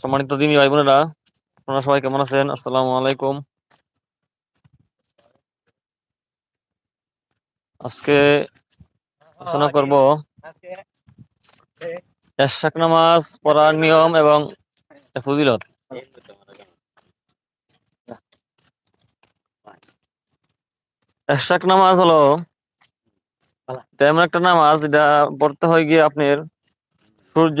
সম্মানিত দিনী ভাই বোনেরা আপনারা সবাই কেমন আছেন? আসসালামু আলাইকুম। আজকে আলোচনা করব এশাক নামাজ পড়ার নিয়ম এবং ফজিলত। এশাক নামাজ হলো তেমন একটা নামাজ যেটা পড়তে হয় গিয়ে আপনার সূর্য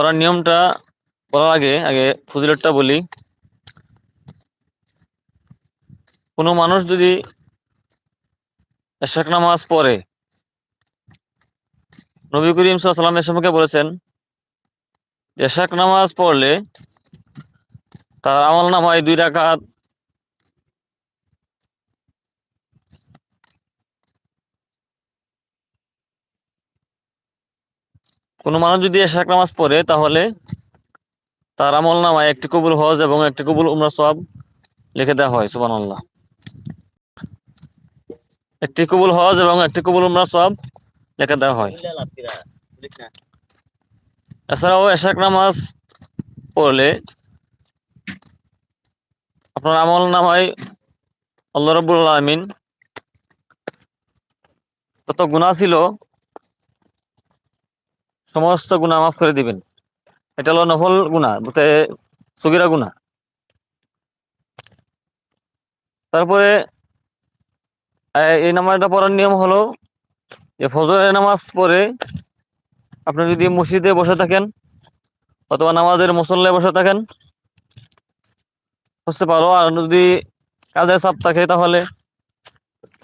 পড়ার নিয়মটা পড়ার আগে আগে ফজিলতটা বলি। কোনো মানুষ যদি এশাক নামাজ পড়ে, নবী করিম সাল্লাম এ সম্পর্কে বলেছেন এশাক নামাজ পড়লে তার আমল নামায় দুই রাকাত কোনো মানুষ যদি এশাক নামাজ পড়ে, তাহলে তার আমল নামায় একটি কবুল হজ এবং একটি কবুল উমরা সব লিখে দেওয়া হয় সুবান আল্লাহ একটি কবুল হজ এবং একটি কবুল উমরা সব লিখে দেওয়া হয়। এছাড়াও এশাক নামাজ পড়লে আপনার আমল নামায় আল্লাহ রবুল আলমিন যত গুণা ছিল সমস্ত গুণা মাফ করে দিবেন। এটা হলো নফল গুণা সুগিরা গুণা তারপরে এই নামাজটা পড়ার নিয়ম হলো যে ফজরের নামাজ পড়ে আপনি যদি মসজিদে বসে থাকেন অথবা নামাজের মুসল্লায় বসে থাকেন, বুঝতে পারো। আর যদি কাজের চাপ থাকে তাহলে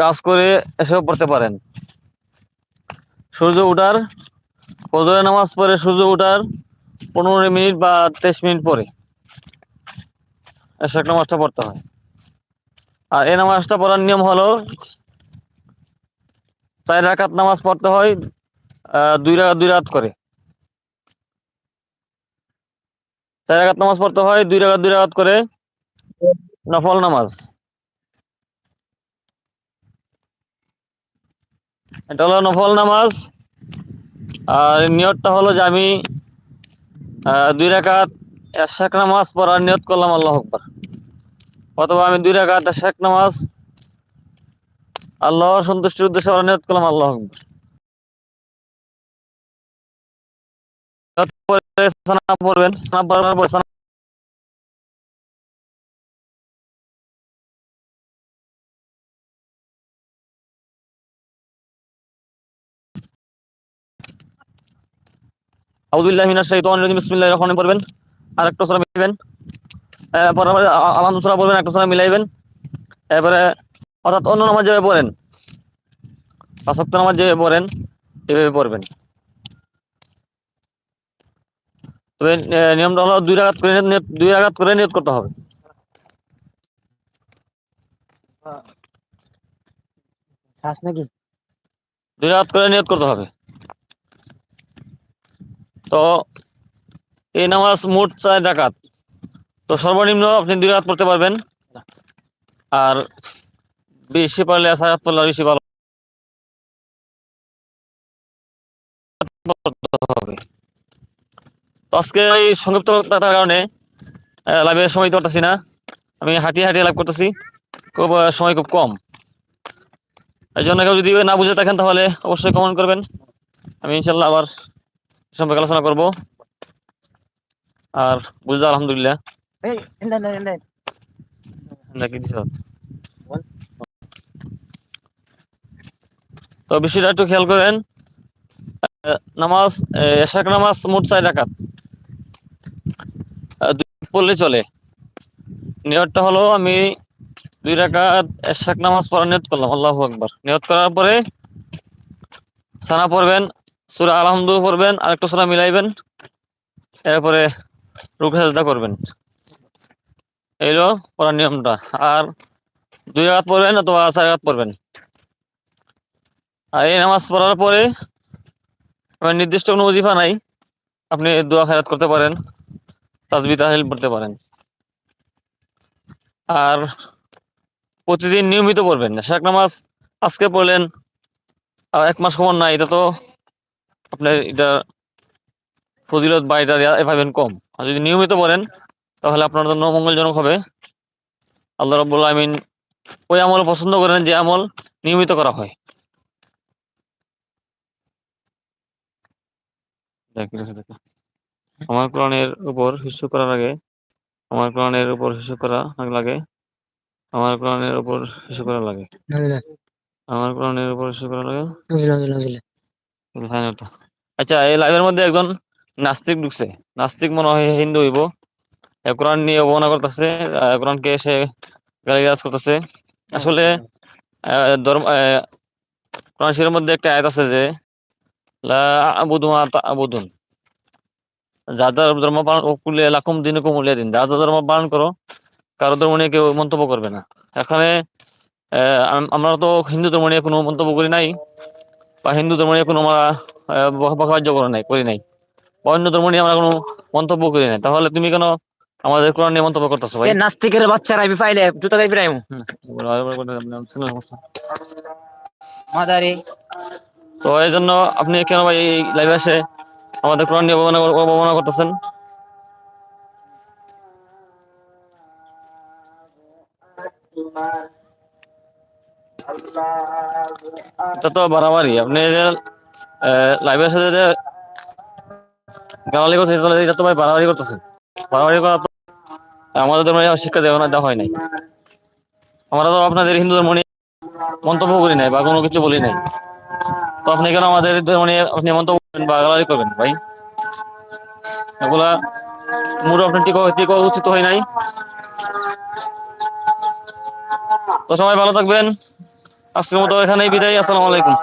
কাজ করে এসেও পড়তে পারেন। সূর্য উঠার ফজরের নামাজ পড়ে সূর্য উঠার পনেরো মিনিট বা তেইশ মিনিট পরে এসব নামাজটা পড়তে হয়। আর এই নামাজটা পড়ার নিয়ম হলো চার রাকাত নামাজ পড়তে হয় দুই রাকাত, দুই রাত করে। চার রাকাত নামাজ পড়তে হয়, দুই রাকাত দুই রাকাত করে নফল নামাজ। এটা হলো নফল নামাজ। আর নিয়তটা হলো যে আমি দুই রাকাত এক নামাজ পড়ার নিয়ত করলাম আল্লাহ আকবর। অথবা আমি দুই রাকাত এক নামাজ আল্লাহ সন্তুষ্টির উদ্দেশ্যে পড়ার নিয়ত করলাম আল্লাহ আকবর। পড়বেন আউযুবিল্লাহি মিনাশ শাইতানির রাজিম। বিসমিল্লাহির রহমানির পড়বেন। আর একটা সূরা মিলাবেন পরে আলহামদুলিল্লাহ সূরা পড়বেন একটা সূরা মিলাইবেন। এরপরে অর্থাৎ অন্য নামাজ যেভাবে পড়েন নামাজ যেভাবে পড়েন এভাবে পড়বেন। তবে নিয়মটা হলো দুই রাগাত করে দুই রাগাত করে নিয়ত করতে হবে। নাকি? দুই রাগাত করে নিয়ত করতে হবে। তো এই নামাজ মোট চার ডাকাত তো সর্বনিম্ন আপনি দুই রাত পড়তে পারবেন। আর বেশি পারলে সারাত পড়লে বেশি ভালো হবে। তো আজকে এই সংক্ষিপ্ত কারণে লাইভের সময় করতেছি না। আমি হাঁটিয়ে হাঁটিয়ে লাভ করতেছি। খুব সময় খুব কম। এই জন্য কেউ যদি না বুঝে থাকেন তাহলে অবশ্যই কমেন্ট করবেন। আমি ইনশাল্লাহ আবার সম্পর্কে আলোচনা করব। আর বুঝতে আলহামদুলিল্লাহ। তো বিষয়টা একটু খেয়াল করেন নামাজ এশাক নামাজ মোট চাই রাখাত পড়লে চলে। নিয়তটা হলো আমি দুই রাকাত এশাক নামাজ পড়ার নিয়ত করলাম আল্লাহ আকবার। নিয়ত করার পরে সানা পড়বেন সুরা আলহামদু পড়বেন, আরেকটা সুরা মিলাইবেন। এরপরে রুকু সাজদা করবেন। এইলো পড়ার নিয়মটা। আর দুই রাত পড়বেন অথবা চার রাত পড়বেন। আর এই নামাজ পড়ার পরে নির্দিষ্ট কোনো ওজিফা নাই, আপনি দোয়া খায়াত করতে পারেন, তাজবি তাহিল পড়তে পারেন। আর প্রতিদিন নিয়মিত পড়বেন। শেখ নামাজ আজকে পড়লেন, আর এক মাস খবর নাই, এটা তো আপনার এটা ফজিলত বা এটা পাবেন কম। আর যদি নিয়মিত পড়েন তাহলে আপনার জন্য মঙ্গলজনক হবে। আল্লাহ রব্বুল আমিন ওই আমল পছন্দ করেন যে আমল নিয়মিত করা হয়। আমার কোরআনের উপর শিশু করার আগে আমার কোরআনের উপর শিশু করা লাগে। আমার কোরআনের উপর শিশু করা লাগে। আমার কোরআনের উপর শিশু করা লাগে। আচ্ছা এই লাইভের মধ্যে একজন নাস্তিক ঢুকছে। নাস্তিক মনে হয় হিন্দু হইব। কোরআন নিয়ে অবমাননা করতেছে। কোরআনকে সে গালিগালাজ করতেছে। আসলে ধর্ম কোরআন শরীফের মধ্যে একটা আয়াত আছে যে ধর্ম পালন কুলে লাকুম দিনুকুম উলিয়া দিন। যার ধর্ম পালন করো, কারও ধর্ম নিয়ে কেউ মন্তব্য করবে না। এখানে আমরা তো হিন্দু ধর্ম নিয়ে কোনো মন্তব্য করি নাই। বা হিন্দু ধর্ম নিয়ে কোনো আমরা বকাবাজ্য করে নাই করি নাই। বা অন্য ধর্ম নিয়ে আমরা কোনো মন্তব্য করি নাই। তাহলে তুমি কেন আমাদের কোরআন নিয়ে মন্তব্য করতেছো ভাই? নাস্তিকের বাচ্চারা আমি পাইলে জুতা গাই ফিরাইমু। মাদারি। তো এই জন্য আপনি কেন ভাই এই লাইভে এসে আমাদের কোরআন নিয়ে অবমাননা অবমাননা করতেছেন? এটা তো বাড়াবাড়ি। আপনি লাইভের সাথে যে গালালি করছে এটা তো ভাই বাড়াবাড়ি করতেছেন। বাড়াবাড়ি করা তো আমাদের ধর্মে শিক্ষা দেওয়া না, দেওয়া হয় নাই। আমরা তো আপনাদের হিন্দু ধর্ম নিয়ে মন্তব্য করি নাই বা কোনো কিছু বলি নাই। তো আপনি কেন আমাদের ধর্ম নিয়ে আপনি মন্তব্য করবেন বা গালালি করবেন ভাই? এগুলা মুড আপনার ঠিক ঠিক উচিত হয় নাই। তো সবাই ভালো থাকবেন। আজকের মতো এখানেই বিদায় আসসালামু আলাইকুম।